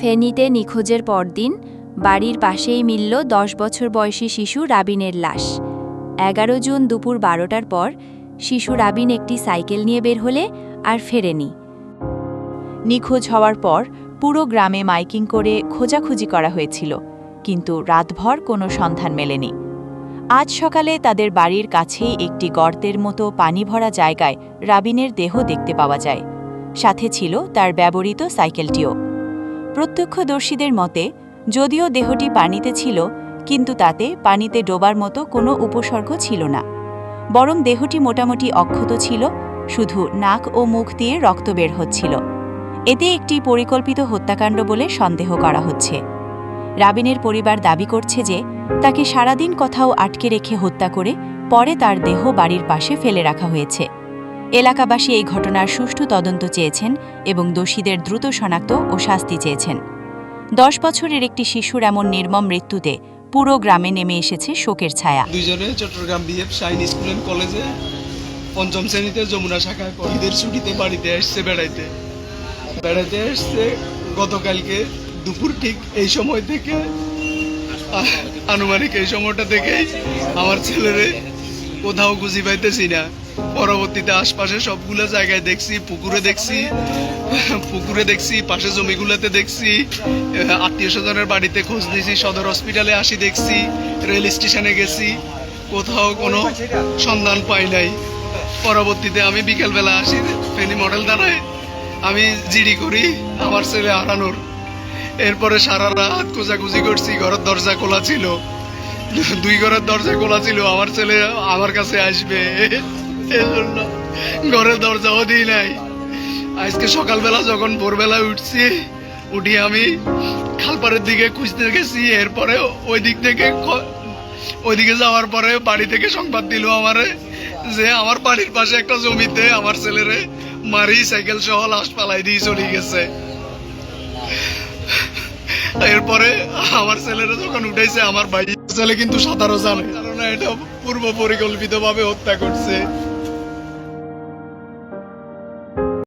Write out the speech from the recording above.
ফেনীতে নিখোঁজের পরদিন বাড়ির পাশেই মিলল দশ বছর বয়সী শিশু রাবিনের লাশ। এগারো জুন দুপুর বারোটার পর শিশু রাবিন একটি সাইকেল নিয়ে বের হলে আর ফেরেনি। নিখোঁজ হওয়ার পর পুরো গ্রামে মাইকিং করে খোঁজাখুঁজি করা হয়েছিল, কিন্তু রাতভর কোনো সন্ধান মেলেনি। আজ সকালে তাদের বাড়ির কাছেই একটি গর্তের মতো পানি ভরা জায়গায় রাবিনের দেহ দেখতে পাওয়া যায়। সাথে ছিল তার ব্যবহৃত সাইকেলটিও। প্রত্যক্ষদর্শীদের মতে, যদিও দেহটি পানিতে ছিল, কিন্তু তাতে পানিতে ডোবার মতো কোনো উপসর্গ ছিল না। বরং দেহটি মোটামুটি অক্ষত ছিল, শুধু নাক ও মুখ দিয়ে রক্ত বের হচ্ছিল। এতে একটি পরিকল্পিত হত্যাকাণ্ড বলে সন্দেহ করা হচ্ছে। রাবিনের পরিবার দাবি করছে যে, তাকে সারাদিন কোথাও আটকে রেখে হত্যা করে পরে তার দেহ বাড়ির পাশে ফেলে রাখা হয়েছে। এলাকাবাসী এই ঘটনার সুষ্ঠু তদন্ত চেয়েছেন এবং দোষীদের দ্রুত শনাক্ত ও শাস্তি চেয়েছেন। দশ বছরের একটি শিশুর এমন নির্মম মৃত্যুতে পুরো গ্রামে নেমে এসেছে শোকের ছায়া। দুইজনে Chattogram BF Shaheen school and কলেজে পঞ্চম শ্রেণীতে যমুনা শাখায়। ঈদের ছুটিতে বাড়িতে আসছে বেড়াইতে। বেড়াইতে আসছে গতকালকে দুপুর ঠিক এই সময় থেকে আনুমানিক এই সময়টা থেকেই আমার ছেলেরে কোথাও খুঁজি পাইতেছি না। পরবর্তীতে আশপাশে সবগুলো জায়গায় দেখছি, পুকুরে দেখছি পুকুরে দেখছি পাশে জমিগুলোতে দেখছি আত্মীয় স্বজনের বাড়িতে খোঁজ নিয়েছি, সদর হসপিটালে আসি দেখছি রেল স্টেশনে গেছি, কোথাও কোনো সন্ধান পাই নাই। পরবর্তীতে আমি বিকেলবেলা আসি, ফেনি মডেল দাঁড়ায় আমি জিডি করি, আমার ছেলে হারানোর এরপরে সারা রাত খোঁজাখুঁজি করছি, ঘরের দরজা খোলা ছিল। দুই ঘরের দরজা খোলা ছিল, আমার ছেলে আমার কাছে আসবে। ঘরের দরজাও দিই নাই। আজকে সকালবেলা যখন ভোরবেলা উঠছি, উঠি আমি খালপাড়ের দিকে খুঁজতে গেছি, এরপরে ওই দিক থেকে ওইদিকে যাওয়ার পরে বাড়ি থেকে সংবাদ দিল আমারে যে আমার বাড়ির পাশে একটা জমিতে আমার ছেলেরে মারি, সাইকেল সহ লাশ পালাই দিয়ে চলে গেছে। এরপরে আমার ছেলেরা যখন উঠেছে আমার ভাই ছেলে কিন্তু সাঁতারও জানে কারণ এটা পূর্ব পরিকল্পিত ভাবে হত্যা করছে।